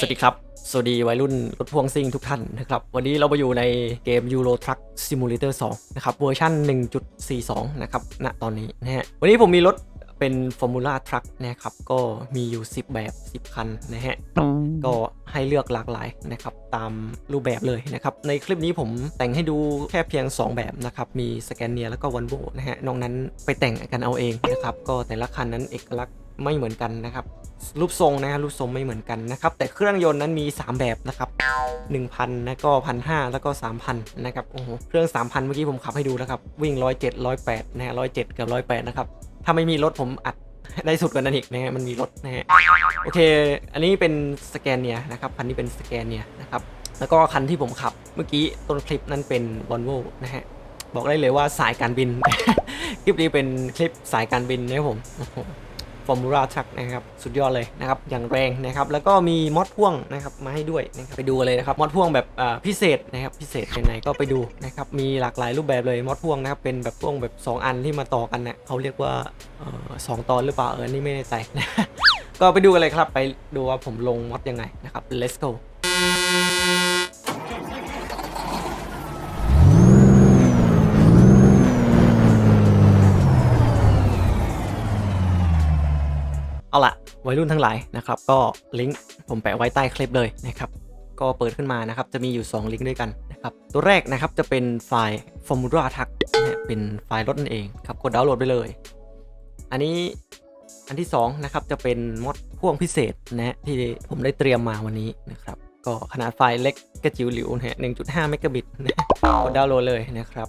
สวัสดีครับสวัยรุ่นรถพ่วงซิ่งทุกท่านนะครับ วันนี้เรามาอยู่ในเกม Euro Truck Simulator 2 นะครับ เวอร์ชัน1.42 นะครับ ณ ตอนนี้นะฮะ วันนี้ผมมีรถเป็น Formula Truck นะครับ ก็มีอยู่ 10 แบบ 10 คันนะฮะ ก็ให้เลือกหลากหลายนะครับ ตามรูปแบบเลยนะครับ ในคลิปนี้ผมแต่งให้ดูแค่เพียง 2 แบบนะครับ มีสแกนเนียแล้วก็วันโบนะฮะ นอกนั้นไปแต่งกันเอาเองนะครับ ก็แต่ละคันนั้นเอกลักษณ์ ไม่เหมือนกันนะครับ รูปทรงนะฮะรูปทรงไม่เหมือนกันนะครับ แต่เครื่องยนต์นั้นมี 3 แบบนะครับ1,000นะก็1,500แล้วก็3,000นะครับโอ้โหเครื่อง 3,000 เมื่อกี้ผมขับให้ดูแล้วครับ วิ่ง 107 108นะฮะ107กับ108นะครับถ้าไม่มีรถผมอัดได้สุดกว่านั้นอีกนะฮะมันมีรถนะฮะโอเค อันนี้เป็นสแกนเนียนะครับคันนี้เป็นสแกนเนียนะครับแล้วก็คันที่ผมขับเมื่อกี้ต้นคลิปนั้นเป็น v o l v o นะฮะบอกได้เลยว่าสายการบิน คลิปนี้เป็นคลิปสายการบินนะครับผม ฟอร์มูลาชักนะครับสุดยอดเลยนะครับอย่างแรงนะครับแล้วก็มีมอดพ่วงนะครับมาให้ด้วยนะครับไปดูเลยนะครับมอดพ่วงแบบพิเศษนะครับพิเศษกันไหนก็ไปดูนะครับมีหลากหลายรูปแบบเลยมอดพ่วงนะครับเป็นแบบพ่วงแบบ 2 อันที่มาต่อกันเนี่ยเขาเรียกว่าสองตอนหรือเปล่าเออนี่ไม่แน่ใจนะก็ไปดูกันเลยครับไปดูว่าผมลงมอดยังไงนะครับ let's go เอาละ วัยรุ่นทั้งหลายนะครับก็ลิงก์ผมแปะไว้ใต้คลิปเลยนะครับก็เปิดขึ้นมานะครับจะมีอยู่ 2 ลิงก์ด้วยกันนะครับตัวแรกนะครับจะเป็นไฟล์ Formula t r u c นะเป็นไฟล์รถนั่นเองครับกดดาวน์โหลดไปเลย อันนี้อันที่2นะครับจะเป็นมดพ่วงพิเศษนะฮะที่ผมได้เตรียมมาวันนี้นะครับก็ขนาดไฟล์เล็กกระจิ๋วหลิวนะฮะ1.5เมกะบิตนะฮะกดดาวน์โหลดเลยนะครับ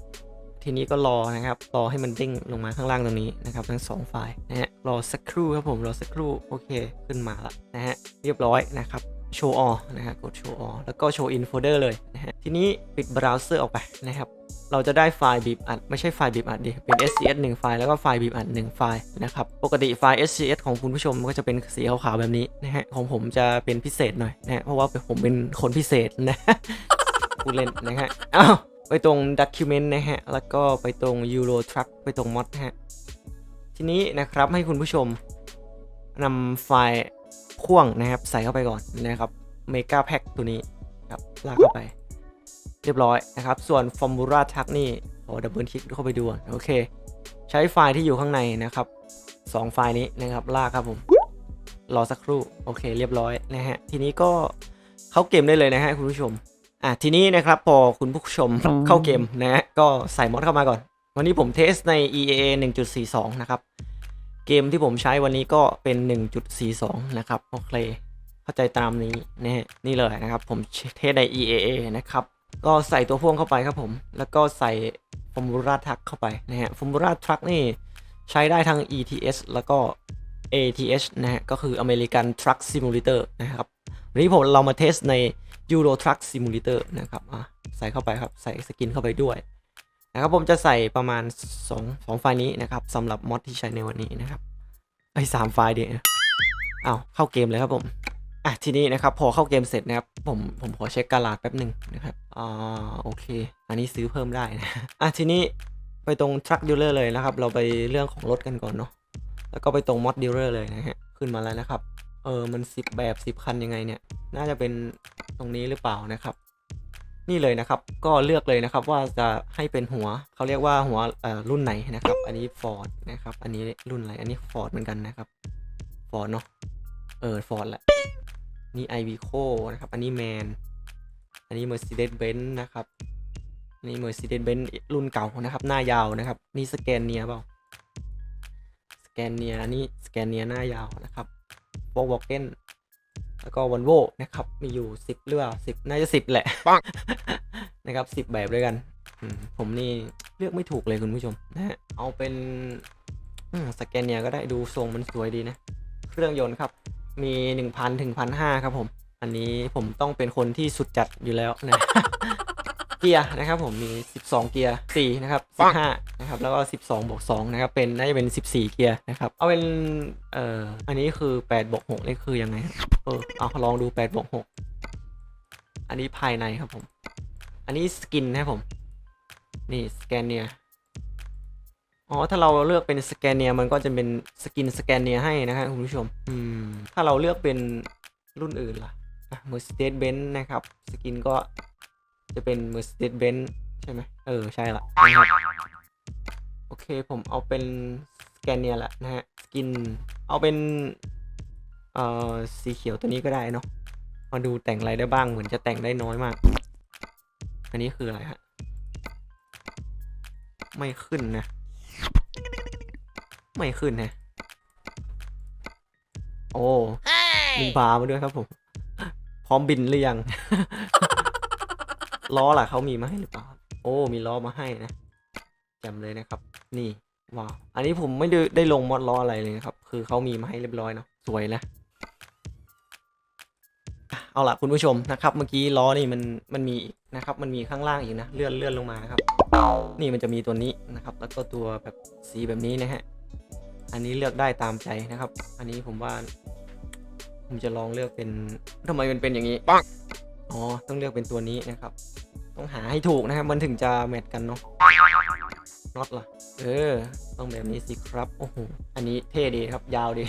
ทีนี้ก็รอนะครับ รอให้มันเด้งลงมาข้างล่างตรงนี้นะครับ ทั้งสองไฟล์นะฮะ รอสักครู่ครับผม รอสักครู่ โอเค ขึ้นมาล้วนะฮะ เรียบร้อยนะครับโชว์ออนะฮะ กดโชว์ออแล้วก็โชว์อินโฟเดอร์เลยนะฮะ ทีนี้ปิดเบราว์เซอร์ออกไปนะครับ เราจะได้ไฟล์บีบอัด ไม่ใช่ไฟล์บีบอัดดิ เป็น SCS 1 ไฟล์ แล้วก็ไฟล์บีบอัด 1 ไฟล์นะครับ ปกติไฟล์ SCS ของคุณผู้ชมก็จะเป็นสีขาวๆแบบนี้นะฮะ ของผมจะเป็นพิเศษหน่อยนะฮะ เพราะว่าผมเป็นคนพิเศษนะพูดเล่นนะฮะ อ้าว ไปตรง document นะฮะ แล้วก็ไปตรง euro truck ไปตรง mod ฮะ ทีนี้นะครับให้คุณผู้ชมนำไฟล์พ่วงนะครับ ใส่เข้าไปก่อนนะครับ mega pack ตัวนี้ครับลากเข้าไป เรียบร้อยนะครับ ส่วน formula truck นี่ขอดับเบิลคลิกเข้าไปดูโอเค ใช้ไฟล์ที่อยู่ข้างในนะครับสองไฟล์นี้นะครับลากครับผมรอสักครู่ โอเค เรียบร้อยนะฮะ ทีนี้ก็เข้าเกมได้เลยนะฮะคุณผู้ชม อะทีนี้นะครับพอคุณผู้ชมเข้าเกมนะฮะก็ใส่มอดเข้ามาก่อน วันนี้ผมเทสใน EAA 1.42 นะครับ เกมที่ผมใช้วันนี้ก็เป็น 1.42 นะครับโอเคเข้าใจตามนี้นะฮะนี่เลยนะครับ ผมเทสใน EAA นะครับ ก็ใส่ตัวพ่วงเข้าไปครับผม แล้วก็ใส่ Formula Truck เข้าไปนะฮะ Formula Truck นี่ใช้ได้ทั้ง ETS แล้วก็ ATH นะฮะก็คือ American Truck Simulator นะครับ วันนี้ผมเรามาเทสใน Euro Truck Simulator นะครับอะใส่เข้าไปครับ ใส่สกินเข้าไปด้วยนะครับผมจะใส่ประมาณ2 2ไฟล์นี้นะครับสำหรับมอดที่ใช้ในวันนี้นะครับไอ้สามไฟล์เดียวเอาเข้าเกมเลยครับผมอะทีนี้นะครับพอเข้าเกมเสร็จนะครับผมผมขอเช็คการลาดแป๊บหนึ่งนะครับอ่าโอเค อันนี้ซื้อเพิ่มได้นะอะทีนี้ไปตรง Truck Dealer เลยนะครับ เราไปเรื่องของรถกันก่อนเนาะแล้วก็ไปตรง Mod Dealer เลยนะฮะขึ้นมาแล้วนะครับ เออ มัน10แบบ10คันยังไงเนี่ย น่าจะเป็นตรงนี้หรือเปล่านะครับ นี่เลยนะครับ ก็เลือกเลยนะครับว่าจะให้เป็นหัว เขาเรียกว่าหัวเอ่อรุ่นไหนนะครับ อันนี้ Ford นะครับ อันนี้รุ่นอะไร อันนี้ Ford เหมือนกันนะครับ Ford เนาะ เออ Ford แหละ นี่ Iveco นะครับ อันนี้ Man อันนี้ Mercedes-Benz นะครับ นี่ Mercedes-Benz รุ่นเก่านะครับ หน้ายาวนะครับ นี่สแกนเนียเปล่า สแกนเนีย นี่สแกนเนียหน้ายาวนะครับ โ o วอ k เกนแล้วก็วันโวนะครับ มีอยู่ 10เรือ10น่าจะ10แหละปังนะครับ10แบบด้วยกันอืมผมนี่เลือกไม่ถูกเลยคุณผู้ชมนะฮะเอาเป็นอืมสแกนเนียก็ได้ดูทรงมันสวยดีนะ เครื่องยนต์ครับ มี1,000ถึง1,500ครับผม อันนี้ผมต้องเป็นคนที่สุดจัดอยู่แล้วนะ เกียร์นะครับผมมี 12 เกียร์4นะครับ15นะครับแล้วก็ 12บวก2นะครับเป็นน่าจะเป็น 14 เกียร์นะครับเอาเป็นเอ่ออันนี้คือ8บวก6นี่คือยังไงครับเออเอาลองดู8บวก6อันนี้ภายในครับผม อันนี้สกินนะครับผม นี่สแกนเนียอ๋อถ้าเราเลือกเป็นสแกนเนียมันก็จะเป็นสกินสแกนเนียให้นะครับคุณผู้ชมอืมถ้าเราเลือกเป็นรุ่นอื่นล่ะอะ Mercedes-Benz นะครับ สกินก็ จะเป็น Mercedes-Benz ใช่ไหมเออ ใช่ละนะครับโอเคผมเอาเป็นสแกนเนียแหละนะฮะสกินเอาเป็นเอ่อสีเขียวตัวนี้ก็ได้เนาะมาดูแต่งอะไรได้บ้างเหมือนจะแต่งได้น้อยมาก อันนี้คืออะไรฮะ ไม่ขึ้นนะ ไม่ขึ้นนะ โอ้มีบาร์มาด้วยครับผม พร้อมบินหรือยัง ล้อล่ะเขามีมาให้หรือเปล่า โอ้ มีล้อมาให้นะจำเลยนะครับ นี่ว้าวอันนี้ผมไม่ได้ได้ลงมอดล้ออะไรเลยนะครับ คือเขามีมาให้เรียบร้อยเนาะสวยนะเอาล่ะคุณผู้ชมนะครับ เมื่อกี้ล้อนี่มันมันมีนะครับ มันมีข้างล่างอีกนะ เลื่อนเลื่อนลงมานะครับ นี่มันจะมีตัวนี้นะครับ แล้วก็ตัวแบบสีแบบนี้นะฮะอันนี้เลือกได้ตามใจนะครับ อันนี้ผมว่า ผมจะลองเลือกเป็นทำไมมันเป็นอย่างนี้ปัง อ๋อ ต้องเลือกเป็นตัวนี้นะครับ ต้องหาให้ถูกนะครับ มันถึงจะแมทกันเนาะน็อตล่ะ เออ ต้องแบบนี้สิครับ โอ้โห อันนี้เท่ดีครับ ยาวดี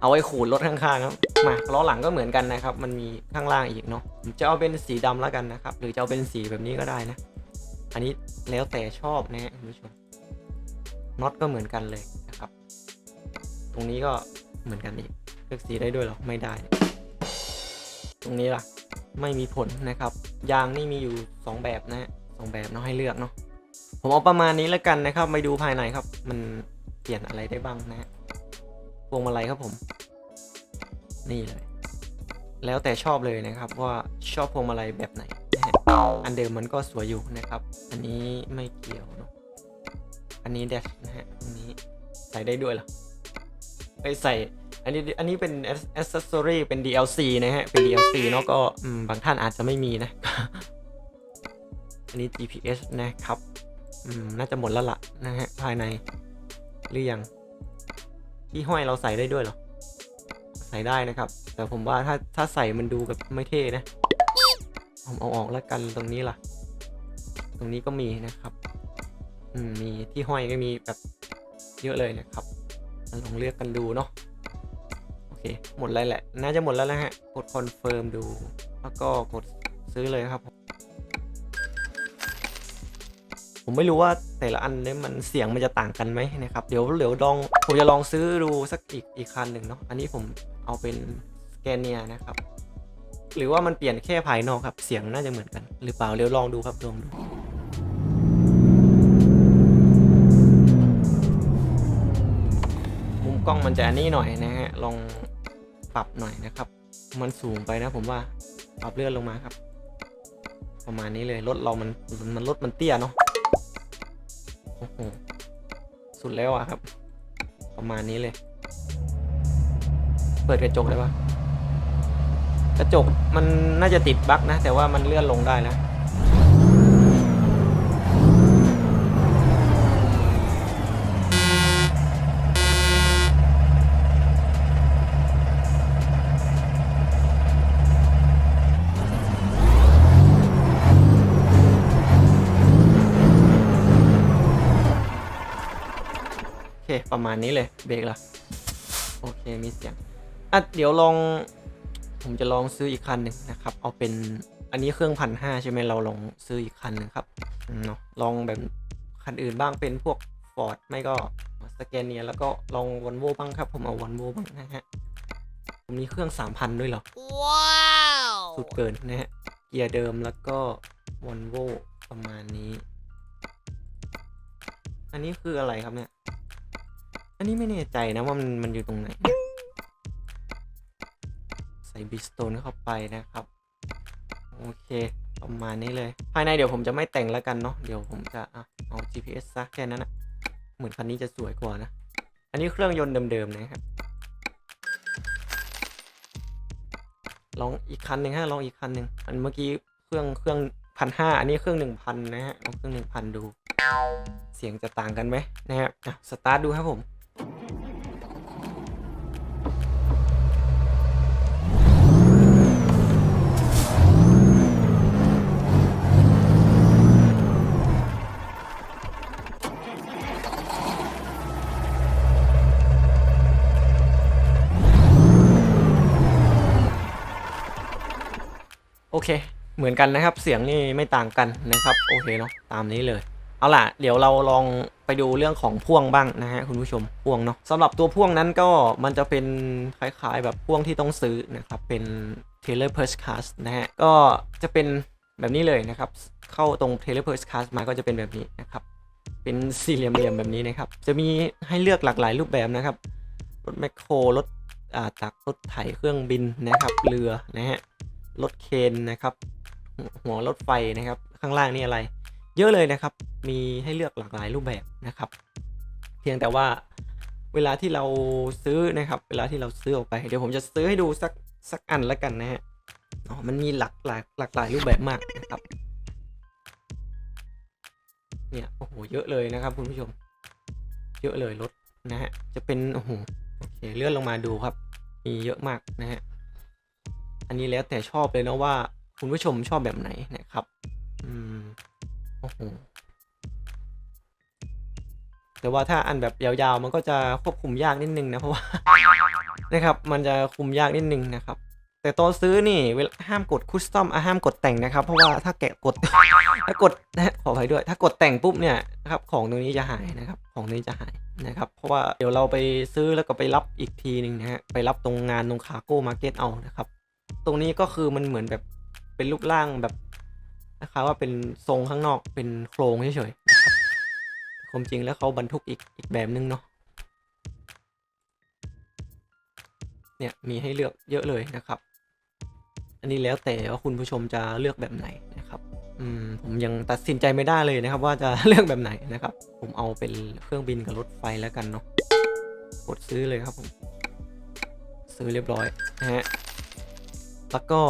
เอาไว้ขูดรถข้างๆครับ มาล้อหลังก็เหมือนกันนะครับ มันมีข้างล่างอีกเนาะ ผมจะเอาเป็นสีดำแล้วกันนะครับ หรือจะเอาเป็นสีแบบนี้ก็ได้นะ อันนี้แล้วแต่ชอบนะฮะคุณผู้ชม น็อตก็เหมือนกันเลยนะครับ ตรงนี้ก็เหมือนกันอีกเลือกสีได้ด้วยหรอ ไม่ได้ ตรงนี้ล่ะ ไม่มีผลนะครับ ยางนี่มีอยู่ 2 แบบนะฮะสองแบบเนาะให้เลือกเนาะผมเอาประมาณนี้แล้วกันนะครับไปดูภายในครับ มันเปลี่ยนอะไรได้บ้างนะฮะพวงมาลัยครับผม นี่เลย แล้วแต่ชอบเลยนะครับว่าชอบพวงมาลัยแบบไหนนะฮะอันเดิมมันก็สวยอยู่นะครับ อันนี้ไม่เกี่ยวเนาะอันนี้เดชนะฮะอันนี้ใส่ได้ด้วยเหรอไปใส่ อันนี้อันนี้เป็น accessory เป็น DLC นะฮะ เป็น DLC เนาะก็บางท่านอาจจะไม่มีนะ อันนี้ GPS นะครับอืมน่าจะหมดแล้วล่ะนะฮะ ภายใน หรือยัง ที่ห้อยเราใส่ได้ด้วยเหรอ ใส่ได้นะครับ แต่ผมว่าถ้าถ้าใส่มันดูแบบไม่เท่นะ ผมเอาออกแล้วกันตรงนี้ล่ะ ตรงนี้ก็มีนะครับอืมมีที่ห้อยก็มีแบบเยอะเลยนะครับลองเลือกกันดูเนาะ เค หมดแล้วแหละ น่าจะหมดแล้วนะฮะ กดคอนเฟิร์มดู แล้วก็กดซื้อเลยครับ ผมไม่รู้ว่าแต่ละอันเนี่ยมันเสียงมันจะต่างกันไหมนะครับ เดี๋ยวเดี๋ยวลอง ผมจะลองซื้อดูสักอีกอีกคันหนึ่งเนาะ อันนี้ผมเอาเป็นสแกนเนียนะครับ หรือว่ามันเปลี่ยนแค่ภายนอกครับ เสียงน่าจะเหมือนกัน หรือเปล่า เดี๋ยวลองดูครับลองดู กล้องมันจะนนี้หน่อยนะฮะลองปรับหน่อยนะครับ มันสูงไปนะผมว่าปรับเลื่อนลงมาครับ ประมาณนี้เลยรถเรามันมันรถมันเตี้ยเนาะโอ้โหสุดแล้วอะครับ ประมาณนี้เลย เปิดกระจกได้ปะกระจกมันน่าจะติดบั๊กนะ แต่ว่ามันเลื่อนลงได้นะ มาณนี้เลยเบรกละโอเคมีเสียงอะเดี๋ยวลองผมจะลองซื้ออีกคันหนึ่งนะครับ เอาเป็นอันนี้เครื่องพันห้าใช่ไหมเราลองซื้ออีกคันหนึ่งครับอืมเนาะลองแบบคันอื่นบ้างเป็นพวก Ford ไม่ก็สแกนเนียแล้วก็ลองวันโวบ้างครับ ผมเอาวันโวบ้างนะฮะผมมีเครื่อง 3,000 ด้วยเหรอ Wow! สุดเกินนะฮะ เกียร์เดิมแล้วก็วอลโวประมาณนี้ อันนี้คืออะไรครับเนี่ย อันนี้ไม่แน่ใจนะว่ามันมันอยู่ตรงไหน ใส่บิสโตนเข้าไปนะครับ โอเค ประมาณนี้เลย ภายในเดี๋ยวผมจะไม่แต่งแล้วกันเนาะ เดี๋ยวผมจะอะเอา GPS ซะแค่นั้นนะเหมือนคันนี้จะสวยกว่านะ อันนี้เครื่องยนต์เดิมๆนะครับ ลองอีกคันหนึ่งฮะ ลองอีกคันหนึ่งอันเมื่อกี้เครื่องเครื่องพันห้าอันนี้เครื่องหนึ่งพันนะฮะลองเครื่องหนึ่งพันดู เสียงจะต่างกันไหมนะครับอะสตาร์ทดูครับผม โอเค เหมือนกันนะครับ เสียงนี่ไม่ต่างกันนะครับ โอเคเนาะ ตามนี้เลย เอาล่ะ เดี๋ยวเราลอง ดูเรื่องของพ่วงบ้างนะฮะคุณผู้ชมพ่วงเนาะสำหรับตัวพ่วงนั้นก็มันจะเป็นคล้ายๆแบบพ่วงที่ต้องซื้อนะครับเป็น Taylor p u r s e Cast นะฮะก็จะเป็นแบบนี้เลยนะครับ เข้าตรง Taylor p u r s e Cast มาก็จะเป็นแบบนี้นะครับเป็นสี่เหลี่ยมๆแบบนี้นะครับ จะมีให้เลือกหลากหลายรูปแบบนะครับ รถแมคโครรถตักรถไถเครื่องบินนะครับ เรือนะฮะ รถเคนนะครับ หัวรถไฟนะครับ ข้างล่างนี่อะไร เยอะเลยนะครับ มีให้เลือกหลากหลายรูปแบบนะครับ เพียงแต่ว่าเวลาที่เราซื้อนะครับ เวลาที่เราซื้อออกไป เดี๋ยวผมจะซื้อให้ดูสักสักอันละกันนะฮะ อ๋อ มันมีหลากหลายหลากหลายรูปแบบมากนะครับ เนี่ย โอ้โห เยอะเลยนะครับคุณผู้ชม เยอะเลยรถนะฮะ จะเป็น โอ้โห โอเค เลื่อนลงมาดูครับ มีเยอะมากนะฮะ อันนี้แล้วแต่ชอบเลยนะว่าคุณผู้ชมชอบแบบไหนนะครับ โอ้โหแต่ว่าถ้าอันแบบยาวๆ มันก็จะควบคุมยากนิดนึงนะเพราะว่านะครับ มันจะคุมยากนิดนึงนะครับ แต่ตอนซื้อนี่เวลาห้ามกดคุสตอมห้ามกดแต่งนะครับ เพราะว่าถ้าแกะกดถ้ากดขออภัยด้วย ถ้ากดแต่งปุ๊บเนี่ยนะครับของตรงนี้จะหายนะครับ ของตรงนี้จะหายนะครับ เพราะว่าเดี๋ยวเราไปซื้อแล้วก็ไปรับอีกทีหนึ่งนะฮะไปรับตรงงานตรงคาโก้มาร์เก็ตเอานะครับ ตรงนี้ก็คือมันเหมือนแบบเป็นรูปร่างแบบ นะครับว่าเป็นทรงข้างนอกเป็นโครงเฉยๆคความจริงแล้วเขาบรรทุกอีกอีกแบบนึงเนาะเนี่ยมีให้เลือกเยอะเลยนะครับ อันนี้แล้วแต่ว่าคุณผู้ชมจะเลือกแบบไหนนะครับอืมผมยังตัดสินใจไม่ได้เลยนะครับ ว่าจะเลือกแบบไหนนะครับ ผมเอาเป็นเครื่องบินกับรถไฟแล้วกันเนาะกดซื้อเลยครับผมซื้อเรียบร้อยนะฮะแล้วก็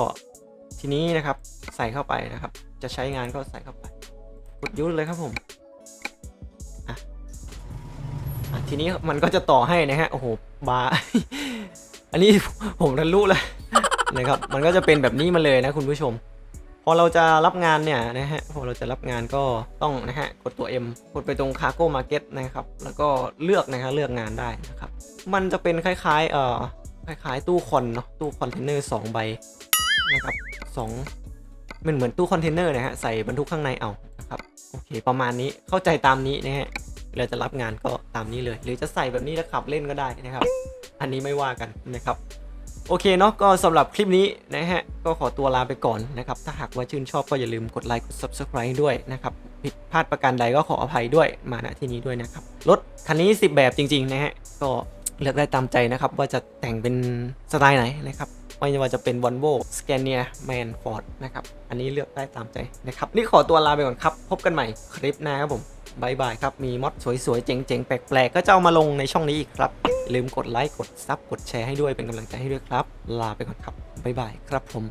ทีนี้นะครับใส่เข้าไปนะครับ จะใช้งานก็ใส่เข้าไป กดยุดเลยครับผมอะอะทีนี้มันก็จะต่อให้นะฮะ โอ้โห บา อันนี้ผมทะลุเลยนะครับ มันก็จะเป็นแบบนี้มาเลยนะคุณผู้ชม พอเราจะรับงานเนี่ยนะฮะ พอเราจะรับงานก็ต้องนะฮะ กดตัว M กดไปตรง Cargo Market นะครับ แล้วก็เลือกนะฮะเลือกงานได้นะครับ มันจะเป็นคล้ายๆ เอ่อ คล้ายๆ ตู้คอนเนาะ ตู้คอนเทนเนอร์สองใบนะครับสอง มันเหมือนตู้คอนเทนเนอร์นะฮะใส่บรรทุกข้างในเอานะครับโอเคประมาณนี้เข้าใจตามนี้นะฮะเวลาจะรับงานก็ตามนี้เลย หรือจะใส่แบบนี้แล้วขับเล่นก็ได้นะครับ อันนี้ไม่ว่ากันนะครับโอเคเนาะก็สำหรับคลิปนี้นะฮะก็ขอตัวลาไปก่อนนะครับ ถ้าหากว่าชื่นชอบก็อย่าลืมกดไลค์กด subscribe ด้วยนะครับผิดพลาดประการใดก็ขออภัยด้วยมาณที่นี้ด้วยนะครับรถคันนี้ 10 แบบจริง ๆ นะฮะก็เลือกได้ตามใจนะครับ ว่าจะแต่งเป็นสไตล์ไหนนะครับ ไม่ว่าจะเป็น Volvo Scania Man Ford นะครับอันนี้เลือกได้ตามใจนะครับนี่ขอตัวลาไปก่อนครับพบกันใหม่คลิปหน้าครับผมบายบายครับ มีมอดสวยๆ เจ๋งๆ แปลกๆ ก็จะเอามาลงในช่องนี้อีกครับ ลืมกดไลค์ กดซับ กดแชร์ให้ด้วย เป็นกำลังใจให้ด้วยครับ ลาไปก่อนครับบายบายครับผม